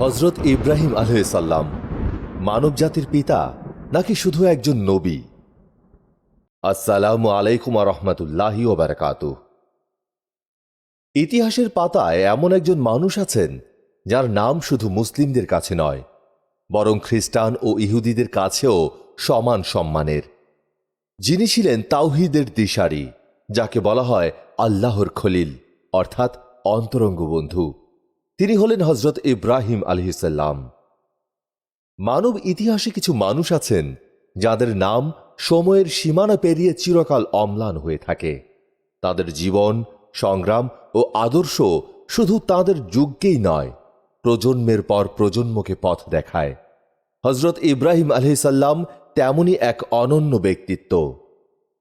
হজরত ইব্রাহিম আলহাম মানব জাতির পিতা নাকি শুধু একজন নবী? আসসালামু আলাইকুম রহমতুল্লাহি ওবারকাত ইতিহাসের পাতায় এমন একজন মানুষ আছেন যার নাম শুধু মুসলিমদের কাছে নয়, বরং খ্রিস্টান ও ইহুদিদের কাছেও সমান সম্মানের। যিনি ছিলেন তাওহিদের দিশারি, যাকে বলা হয় আল্লাহর খলিল, অর্থাৎ অন্তরঙ্গ বন্ধু তিনি হলেন হজরত ইব্রাহিম আলহিসাল্লাম মানব ইতিহাসে কিছু মানুষ আছেন যাদের নাম সময়ের সীমানা পেরিয়ে চিরকাল অম্লান হয়ে থাকে। তাদের জীবন, সংগ্রাম ও আদর্শ শুধু তাদের যুগকেই নয়, প্রজন্মের পর প্রজন্মকে পথ দেখায়। হজরত ইব্রাহিম আলহিসাল্লাম তেমনই এক অনন্য ব্যক্তিত্ব।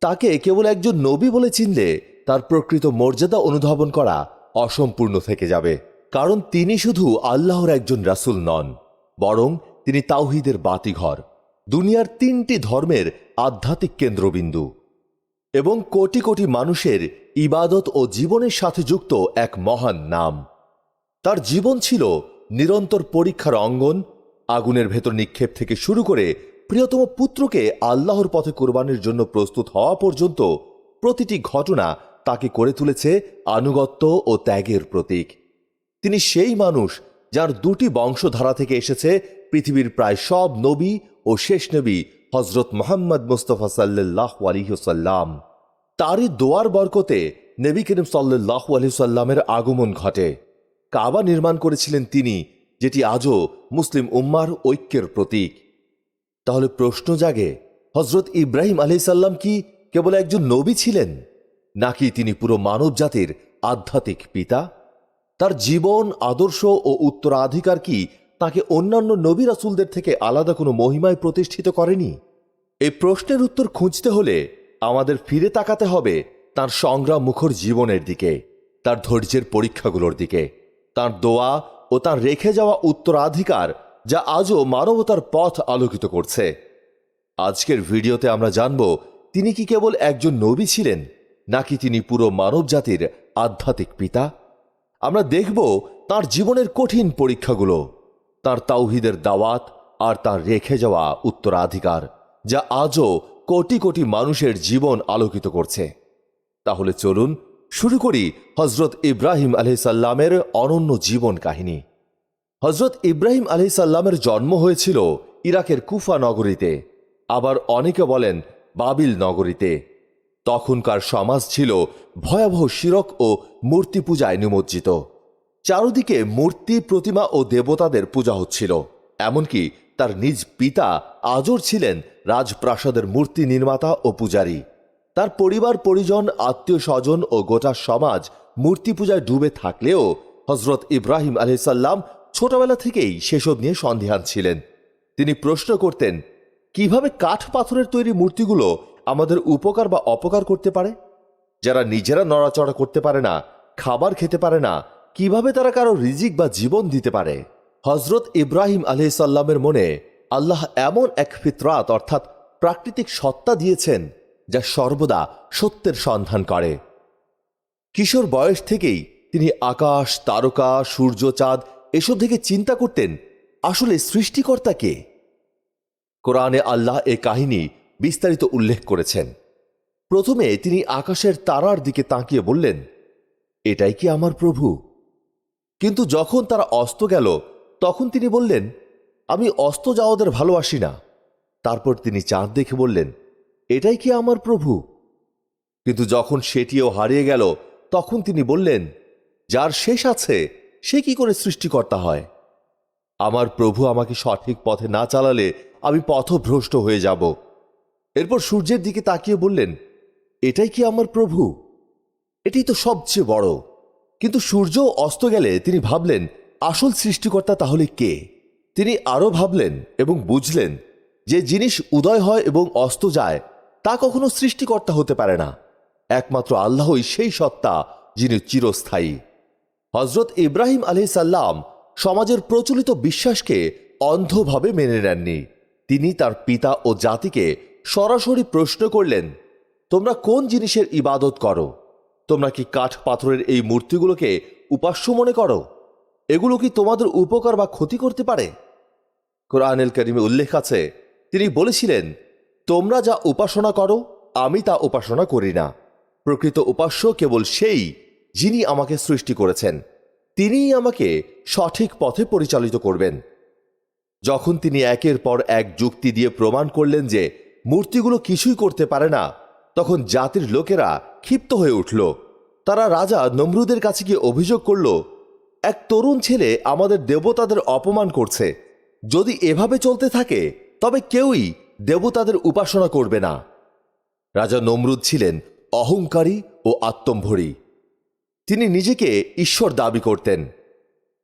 তাকে কেবল একজন নবী বলে চিনলে তার প্রকৃত মর্যাদা অনুধাবন করা অসম্পূর্ণ থেকে যাবে। কারণ তিনি শুধু আল্লাহর একজন রাসূল নন, বরং তিনি তাওহিদের বাতিঘর, দুনিয়ার তিনটি ধর্মের আধ্যাত্মিক কেন্দ্রবিন্দু এবং কোটি কোটি মানুষের ইবাদত ও জীবনের সাথে যুক্ত এক মহান নাম। তার জীবন ছিল নিরন্তর পরীক্ষার অঙ্গন, আগুনের ভেতর নিক্ষেপ থেকে শুরু করে প্রিয়তম পুত্রকে আল্লাহর পথে কোরবানির জন্য প্রস্তুত হওয়া পর্যন্ত প্রতিটি ঘটনা তাকে করে তুলেছে আনুগত্য ও ত্যাগের প্রতীক। তিনি সেই মানুষ যার দুটি বংশধারা থেকে এসেছে পৃথিবীর প্রায় সব নবী ও শেষ নবী হজরত মোহাম্মদ মুস্তফা সাল্লাহ আলিহসাল্লাম তারই দোয়ার বরকতে নবী করিম সাল্লাহ আলহিসাল্লামের আগমন ঘটে। কাবা নির্মাণ করেছিলেন তিনি, যেটি আজও মুসলিম উম্মার ঐক্যের প্রতীক। তাহলে প্রশ্ন জাগে, হজরত ইব্রাহিম আলহিসাল্লাম কি কেবল একজন নবী ছিলেন? নাকি তিনি পুরো মানব জাতির আধ্যাত্মিক পিতা? তার জীবন, আদর্শ ও উত্তরাধিকার কি তাকে অন্যান্য নবী রাসুলদের থেকে আলাদা কোনো মহিমায় প্রতিষ্ঠিত করেনি? এই প্রশ্নের উত্তর খুঁজতে হলে আমাদের ফিরে তাকাতে হবে তার সংগ্রাম মুখর জীবনের দিকে, তার ধৈর্যের পরীক্ষাগুলোর দিকে, তার দোয়া ও তার রেখে যাওয়া উত্তরাধিকার যা আজও মানবতার পথ আলোকিত করছে। আজকের ভিডিওতে আমরা জানব, তিনি কি কেবল একজন নবী ছিলেন, নাকি তিনি পুরো মানব জাতির আধ্যাত্মিক পিতা? আমরা দেখব তার জীবনের কঠিন পরীক্ষাগুলো, তার তাওহিদের দাওয়াত আর তার রেখে যাওয়া উত্তরাধিকার, যা আজও কোটি কোটি মানুষের জীবন আলোকিত করছে। তাহলে চলুন শুরু করি হজরত ইব্রাহিম আলহিসাল্লামের অনন্য জীবন কাহিনী। হজরত ইব্রাহিম আলহিসাল্লামের জন্ম হয়েছিল ইরাকের কুফা নগরীতে, আবার অনেকে বলেন বাবিল নগরীতে। তখনকার সমাজ ছিল ভয়াবহ শিরক ও মূর্তি পূজায় নিমজ্জিত। চারদিকে মূর্তি, প্রতিমা ও দেবতাদের পূজা হচ্ছিল। এমনকি তার নিজ পিতা আজর ছিলেন রাজপ্রাসাদের মূর্তি নির্মাতা ও পূজারী। তার পরিবার, পরিজন আত্মীয় স্বজন ও গোটা সমাজ মূর্তি পূজায় ডুবে থাকলেও হজরত ইব্রাহিম আলহিসাল্লাম ছোটবেলা থেকেই সেসব নিয়ে সন্দেহান ছিলেন। তিনি প্রশ্ন করতেন, কীভাবে কাঠ পাথরের তৈরি মূর্তিগুলো আমাদের উপকার বা অপকার করতে পারে? যারা নিজেরা নড়াচড়া করতে পারে না, খাবার খেতে পারে না, কীভাবে তারা কারও রিজিক বা জীবন দিতে পারে? হজরত ইব্রাহিম আলহিসাল্লামের মনে আল্লাহ এমন এক ফিতরাত অর্থাৎ প্রাকৃতিক সত্তা দিয়েছেন, যা সর্বদা সত্যের সন্ধান করে। কিশোর বয়স থেকেই তিনি আকাশ, তারকা, সূর্য, চাঁদ এসব থেকে চিন্তা করতেন, আসলে সৃষ্টিকর্তা কে? কোরআনে আল্লাহ এ কাহিনী বিস্তারিত উল্লেখ করেছেন। প্রথমে তিনি আকাশের তারার দিকে তাকিয়ে বললেন, এটাই কি আমার প্রভু? কিন্তু যখন তারা অস্ত গেল, তখন তিনি বললেন, আমি অস্ত যাওয়াদের ভালোবাসি না। তারপর তিনি চাঁদ দেখে বললেন, এটাই কি আমার প্রভু? কিন্তু যখন সেটিও হারিয়ে গেল, তখন তিনি বললেন, যার শেষ আছে, সে কি করে সৃষ্টিকর্তা হয়? আমার প্রভু আমাকে সঠিক পথে না চালালে আমি পথভ্রষ্ট হয়ে যাব। এরপর সূর্যের দিকে তাকিয়ে বললেন, এটাই কি আমার প্রভু? এটাই তো সবচেয়ে বড়। কিন্তু সূর্য অস্ত গেলে তিনি ভাবলেন, আসল সৃষ্টিকর্তা তাহলে কে? তিনি আরও ভাবলেন এবং বুঝলেন যে জিনিস উদয় হয় এবং অস্ত যায়, তা কখনো সৃষ্টিকর্তা হতে পারে না। একমাত্র আল্লাহই সেই সত্তা যিনি চিরস্থায়ী। হজরত ইব্রাহিম আলি সাল্লাম সমাজের প্রচলিত বিশ্বাসকে অন্ধভাবে মেনে নেননি। তিনি তার পিতা ও জাতিকে সরাসরি প্রশ্ন করলেন, তোমরা কোন জিনিসের ইবাদত করো? তোমরা কি কাঠ পাথরের এই মূর্তিগুলোকে উপাস্য মনে করো? এগুলো কি তোমাদের উপকার বা ক্ষতি করতে পারে? কোরআনুল করিমে উল্লেখ আছে, তিনি বলেছিলেন, তোমরা যা উপাসনা করো, আমি তা উপাসনা করি না। প্রকৃত উপাস্য কেবল সেই যিনি আমাকে সৃষ্টি করেছেন। তিনিই আমাকে সঠিক পথে পরিচালিত করবেন। যখন তিনি একের পর এক যুক্তি দিয়ে প্রমাণ করলেন যে মূর্তিগুলো কিছুই করতে পারে না। তখন জাতির লোকেরা ক্ষিপ্ত হয়ে উঠল। তারা রাজা নমরুদের কাছে গিয়ে অভিযোগ করল, এক তরুণ ছেলে আমাদের দেবতাদের অপমান করছে। যদি এভাবে চলতে থাকে, তবে কেউই দেবতাদের উপাসনা করবে না। রাজা নমরুদ ছিলেন অহংকারী ও আত্মম্ভরী। তিনি নিজেকে ঈশ্বর দাবি করতেন।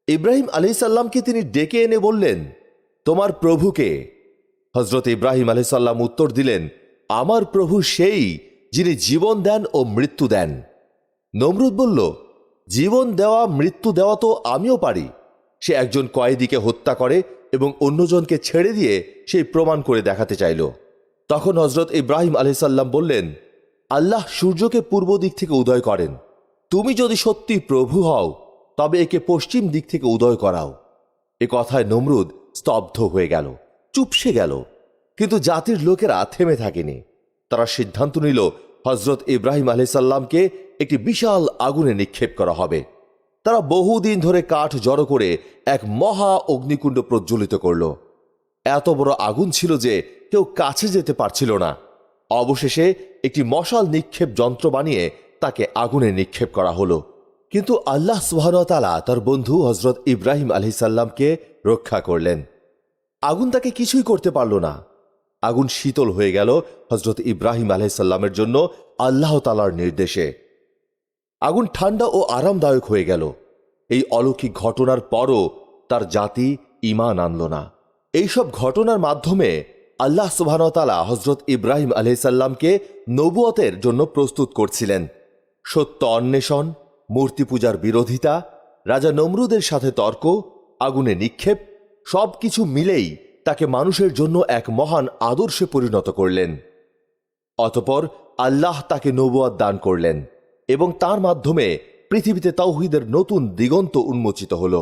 ইব্রাহিম আলাইসাল্লামকে তিনি ডেকে এনে বললেন, তোমার প্রভুকে হজরত ইব্রাহিম আলাইসাল্লাম উত্তর দিলেন, আমার প্রভু সেই যিনি জীবন দেন ও মৃত্যু দেন। নমরুদ বলল, জীবন দেওয়া, মৃত্যু দেওয়া তো আমিও পারি। সে একজন কয়েদিকে হত্যা করে এবং অন্যজনকে ছেড়ে দিয়ে সেই প্রমাণ করে দেখাতে চাইল। তখন হজরত ইব্রাহিম আলাইসাল্লাম বললেন, আল্লাহ সূর্যকে পূর্ব দিক থেকে উদয় করেন। তুমি যদি সত্যি প্রভু হও, তবে একে পশ্চিম দিক থেকে উদয় করাও। এ কথায় নমরুদ স্তব্ধ হয়ে গেল। চুপসে গেল, কিন্তু জাতির লোকেরা থেমে থাকেনি। তারা সিদ্ধান্ত নিল হজরত ইব্রাহিম আলাইসাল্লামকে একটি বিশাল আগুনে নিক্ষেপ করা হবে। তারা বহুদিন ধরে কাঠ জড়ো করে এক মহা অগ্নিকুণ্ড প্রজ্বলিত করল। এত বড় আগুন ছিল যে কেউ কাছে যেতে পারছিল না। অবশেষে একটি মশাল নিক্ষেপ যন্ত্র বানিয়ে তাকে আগুনে নিক্ষেপ করা হলো। কিন্তু আল্লাহ সুহানতালা তার বন্ধু হজরত ইব্রাহিম আলহিসাল্লামকে রক্ষা করলেন। আগুন তাকে কিছুই করতে পারল না। আগুন শীতল হয়ে গেল হজরত ইব্রাহিম আলহিসাল্লামের জন্য আল্লাহ তালার নির্দেশে। আগুন ঠান্ডা ও আরামদায়ক হয়ে গেল। এই অলৌকিক ঘটনার পরও তার জাতি ইমান আনল না। এইসব ঘটনার মাধ্যমে আল্লাহ সুবাহতালা হজরত ইব্রাহিম আলহিসাল্লামকে নবুয়তের জন্য প্রস্তুত করছিলেন। সত্য অন্বেষণ মূর্তি পূজার বিরোধিতা, রাজা নমরুদের সাথে তর্ক, আগুনে নিক্ষেপ সব কিছু মিলেই তাকে মানুষের জন্য এক মহান আদর্শে পরিণত করলেন। অতপর আল্লাহ তাকে নবুয়াদ দান করলেন এবং তার মাধ্যমে পৃথিবীতে তাওহিদের নতুন দিগন্ত উন্মোচিত হল।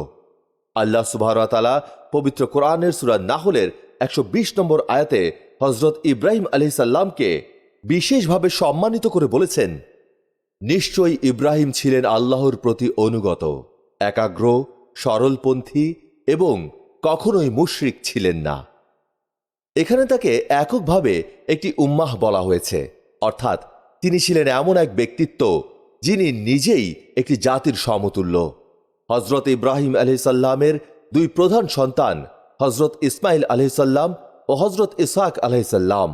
আল্লাহ সুবাহতালা পবিত্র কোরআনের সুরা নাহলের একশো বিশ নম্বর আয়াতে হজরত ইব্রাহিম আলি সাল্লামকে বিশেষভাবে সম্মানিত করে বলেছেন, নিশ্চয়ই ইব্রাহিম ছিলেন আল্লাহর প্রতি অনুগত, একাগ্র, সরলপন্থী এবং কখনোই মুশরিক ছিলেন না। এখানে তাকে এককভাবে একটি উম্মাহ বলা হয়েছে। অর্থাৎ তিনি ছিলেন এমন এক ব্যক্তিত্ব যিনি নিজেই একটি জাতির সমতুল্য। হজরত ইব্রাহিম আলহিসাল্লামের দুই প্রধান সন্তান হজরত ইসমাইল আলহিসাল্লাম ও হজরত ইসাক আলহিসাল্লাম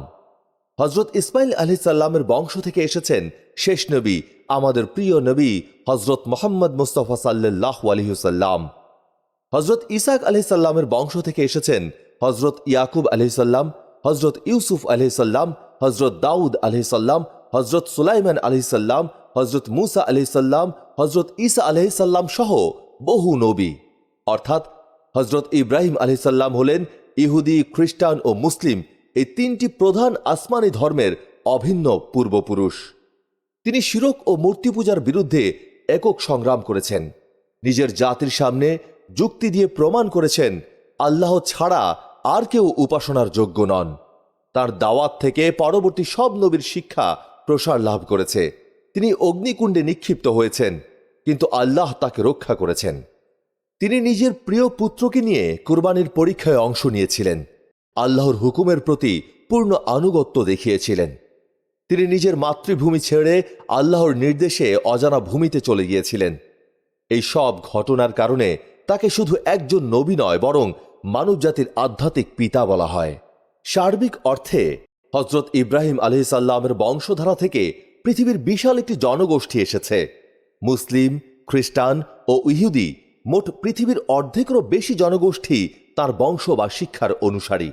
হজরত ইসমাইল আলহিসাল্লামের বংশ থেকে এসেছেন শেষ নবী, আমাদের প্রিয় নবী হজরত মোহাম্মদ মুস্তফা সাল্লাহ আলহিসাল্লাম হজরত ইসাক আলহিসাল্লামের বংশ থেকে এসেছেন হজরত ইয়াকুব আলহিসাল্লাম হজরত ইউসুফ আলহিসাল্লাম হজরত দাউদ আলহিসাল্লাম হজরত সুলাইমান আলহিসাল্লাম হজরত মুসা আলহিসাল্লাম হজরত ঈসা আলহিসাল্লাম সহ বহু নবী। অর্থাৎ হজরত ইব্রাহিম আলহিসাল্লাম হলেন ইহুদি, খ্রিস্টান ও মুসলিম এই তিনটি প্রধান আসমানি ধর্মের অভিন্ন পূর্বপুরুষ। তিনি শিরক ও মূর্তি পূজার বিরুদ্ধে একক সংগ্রাম করেছেন। নিজের জাতির সামনে যুক্তি দিয়ে প্রমাণ করেছেন, আল্লাহ ছাড়া আর কেউ উপাসনার যোগ্য নন। তার দাওয়াত থেকে পরবর্তী সব নবীর শিক্ষা প্রসার লাভ করেছে। তিনি অগ্নিকুণ্ডে নিক্ষিপ্ত হয়েছেন, কিন্তু আল্লাহ তাকে রক্ষা করেছেন। তিনি নিজের প্রিয় পুত্রকে নিয়ে কুরবানির পরীক্ষায় অংশ নিয়েছিলেন। আল্লাহর হুকুমের প্রতি পূর্ণ আনুগত্য দেখিয়েছিলেন। তিনি নিজের মাতৃভূমি ছেড়ে আল্লাহর নির্দেশে অজানা ভূমিতে চলে গিয়েছিলেন। এই সব ঘটনার কারণে তাকে শুধু একজন নবী নয়, বরং মানবজাতির আধ্যাত্মিক পিতা বলা হয়। সার্বিক অর্থে হজরত ইব্রাহিম আলহিসাল্লামের বংশধারা থেকে পৃথিবীর বিশাল একটি জনগোষ্ঠী এসেছে। মুসলিম, খ্রিস্টান ও ইহুদি মোট পৃথিবীর অর্ধেকেরও বেশি জনগোষ্ঠী তার বংশ বা শিক্ষার অনুসারী।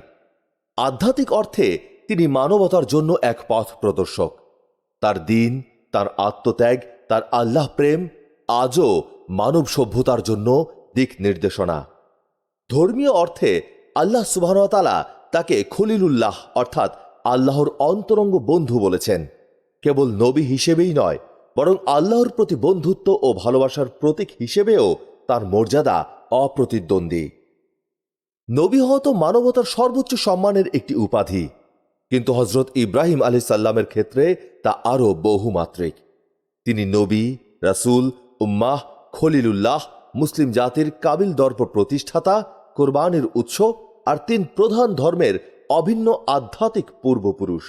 আধ্যাত্মিক অর্থে তিনি মানবতার জন্য এক পথ প্রদর্শক। তার দিন, তার আত্মত্যাগ, তার আল্লাহ প্রেম, আজও মানব সভ্যতার জন্য দিক নির্দেশনা। ধর্মীয় অর্থে আল্লাহ সুবাহতালা তাকে খলিলুল্লাহ অর্থাৎ আল্লাহর অন্তরঙ্গ বন্ধু বলেছেন। কেবল নবী হিসেবেই নয়, বরং আল্লাহর প্রতি বন্ধুত্ব ও ভালোবাসার প্রতীক হিসেবেও তার মর্যাদা অপ্রতিদ্বন্দ্বী। নবী হওয়া তো মানবতার সর্বোচ্চ সম্মানের একটি উপাধি, কিন্তু হজরত ইব্রাহিম আলী সাল্লামের ক্ষেত্রে তা আরও বহুমাত্রিক। তিনি নবী, রাসুল, উম্মাহ, খলিলুল্লাহ মুসলিম জাতির কাবিল দর্প প্রতিষ্ঠাতা, কোরবানির উৎস আর তিন প্রধান ধর্মের অভিন্ন আধ্যাত্মিক পূর্বপুরুষ।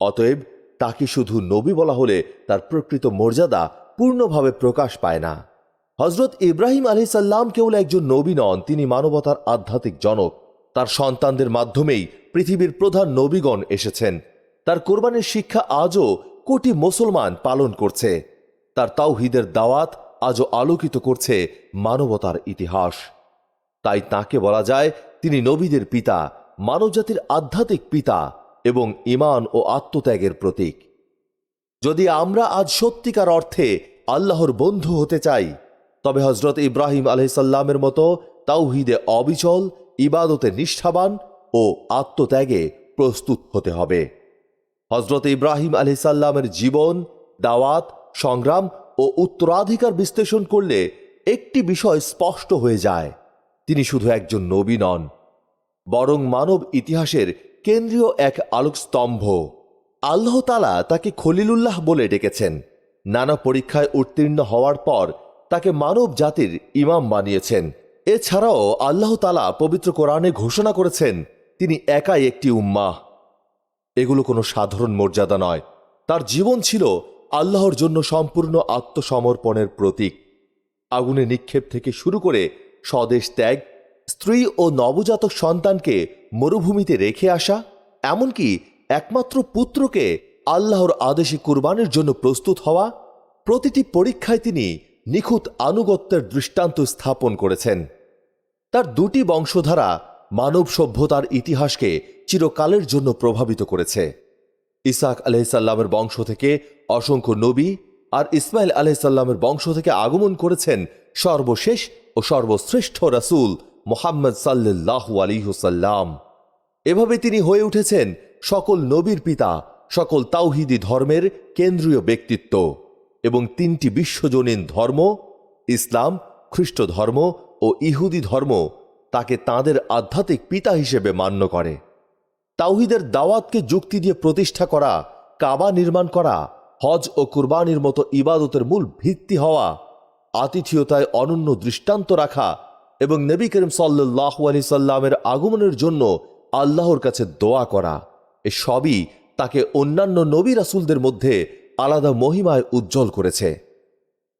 অতএব তাকে শুধু নবী বলা হলে তার প্রকৃত মর্যাদা পূর্ণভাবে প্রকাশ পায় না। হজরত ইব্রাহিম আলী সাল্লাম কেবল একজন নবী নন, তিনি মানবতার আধ্যাত্মিক জনক। তার সন্তানদের মাধ্যমেই পৃথিবীর প্রধান নবীগণ এসেছেন। তার কোরবানির শিক্ষা আজও কোটি মুসলমান পালন করছে। তার তাওহিদের দাওয়াত আজও আলোকিত করছে মানবতার ইতিহাস। তাই তাকে বলা যায়, তিনি নবীদের পিতা, মানবজাতির আধ্যাত্মিক পিতা এবং ইমান ও আত্মত্যাগের প্রতীক। যদি আমরা আজ সত্যিকার অর্থে আল্লাহর বন্ধু হতে চাই, তবে হজরত ইব্রাহিম আলহিসাল্লামের মতো তাওহিদে অবিচল, ইবাদতে নিষ্ঠাবান ও আত্মত্যাগে প্রস্তুত হতে হবে। হজরত ইব্রাহিম আলহিসাল্লামের জীবন, দাওয়াত, সংগ্রাম ও উত্তরাধিকার বিশ্লেষণ করলে একটি বিষয় স্পষ্ট হয়ে যায়। তিনি শুধু একজন নবী নন, বরং মানব ইতিহাসের কেন্দ্রীয় এক আলোকস্তম্ভ। আল্লাহ তালা তাকে খলিলুল্লাহ বলে ডেকেছেন। নানা পরীক্ষায় উত্তীর্ণ হওয়ার পর তাকে মানব জাতির ইমাম বানিয়েছেন। এছাড়াও আল্লাহ তালা পবিত্র কোরআনে ঘোষণা করেছেন, তিনি একাই একটি উম্মাহ। এগুলো কোনো সাধারণ মর্যাদা নয়। তার জীবন ছিল আল্লাহর জন্য সম্পূর্ণ আত্মসমর্পণের প্রতীক। আগুনে নিক্ষেপ থেকে শুরু করে স্বদেশ ত্যাগ, স্ত্রী ও নবজাতক সন্তানকে মরুভূমিতে রেখে আসা, এমনকি একমাত্র পুত্রকে আল্লাহর আদেশে কুরবানির জন্য প্রস্তুত হওয়া, প্রতিটি পরীক্ষায় তিনি নিখুঁত আনুগত্যের দৃষ্টান্ত স্থাপন করেছেন। তার দুটি বংশধারা মানব সভ্যতার ইতিহাসকে চিরকালের জন্য প্রভাবিত করেছে। ইসাক আলহিসাল্লামের বংশ থেকে অসংখ্য নবী আর ইসমাইল আলহিসাল্লামের বংশ থেকে আগমন করেছেন সর্বশেষ ও সর্বশ্রেষ্ঠ রাসূল মোহাম্মদ সাল্লাহু আলিহুসাল্লাম এভাবে তিনি হয়ে উঠেছেন সকল নবীর পিতা, সকল তাওহিদি ধর্মের কেন্দ্রীয় ব্যক্তিত্ব এবং তিনটি বিশ্বজনীন ধর্ম, ইসলাম খ্রিস্ট ধর্ম ও ইহুদি ধর্ম তাকে তাদের আধ্যাত্মিক পিতা হিসেবে মান্য করে। তাওহিদের দাওয়াতকে যুক্তি দিয়ে প্রতিষ্ঠা করা, কাবা নির্মাণ করা হজ ও কুরবানির মতো ইবাদতের মূল ভিত্তি হওয়া, আতিথিয়তায় অনন্য দৃষ্টান্ত রাখা এবং নবী করিম সাল্লাহ আলি সাল্লামের আগমনের জন্য আল্লাহর কাছে দোয়া করা, এ সবই তাকে অন্যান্য নবী রাসুলদের মধ্যে আলাদা মহিমায় উজ্জ্বল করেছে।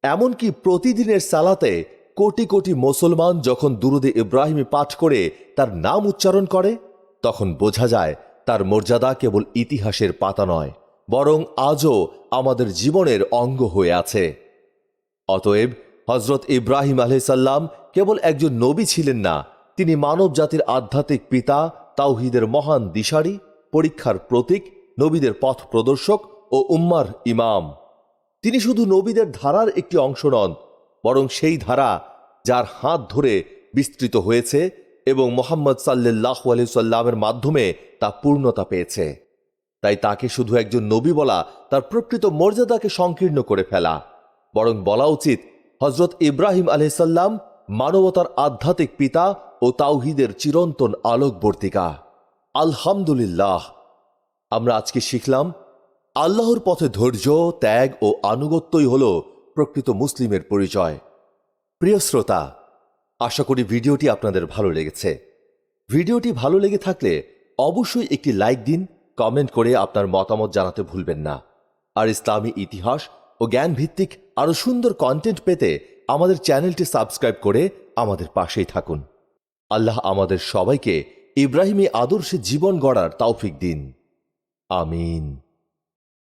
এমনকি প্রতিদিনের সালাতে কোটি কোটি মুসলমান যখন দুরুদে ইব্রাহিমী পাঠ করে তার নাম উচ্চারণ করে, তখন বোঝা যায় তার মর্যাদা কেবল ইতিহাসের পাতা নয়। বরং আজও আমাদের জীবনের অঙ্গ হয়ে আছে। অতএব হজরত ইব্রাহিম আলহিসাল্লাম কেবল একজন নবী ছিলেন না, তিনি মানব জাতির আধ্যাত্মিক পিতা, তাওহিদের মহান দিশারি, পরীক্ষার প্রতীক, নবীদের পথ প্রদর্শক ও উম্মার ইমাম। তিনি শুধু নবীদের ধারার একটি অংশ নন, বরং সেই ধারা যার হাত ধরে বিস্তৃত হয়েছে এবং মোহাম্মদ সাল্লাহ আলিয়াল্লামের মাধ্যমে তা পূর্ণতা পেয়েছে। তাই তাকে শুধু একজন নবী বলা, তার প্রকৃত মর্যাদাকে সংকীর্ণ করে ফেলা। বরং বলা উচিত হজরত ইব্রাহিম আলহিসাল্লাম মানবতার আধ্যাত্মিক পিতা ও তাওহিদের চিরন্তন আলোকবর্তিকা। আলহামদুলিল্লাহ। আমরা আজকে শিখলাম, আল্লাহর পথে ধৈর্য, ত্যাগ ও আনুগত্যই হল প্রকৃত মুসলিমের পরিচয়। প্রিয় শ্রোতা, আশা করি ভিডিওটি আপনাদের ভালো লেগেছে। ভিডিওটি ভালো লেগে থাকলে অবশ্যই একটি লাইক দিন কমেন্ট করে আপনার মতামত জানাতে ভুলবেন না। আর ইসলামী ইতিহাস ও জ্ঞান ভিত্তিক আরও সুন্দর কন্টেন্ট পেতে আমাদের চ্যানেলটি সাবস্ক্রাইব করে আমাদের পাশেই থাকুন। আল্লাহ আমাদের সবাইকে ইব্রাহিমী আদর্শে জীবন গড়ার তৌফিক দিন। আমিন।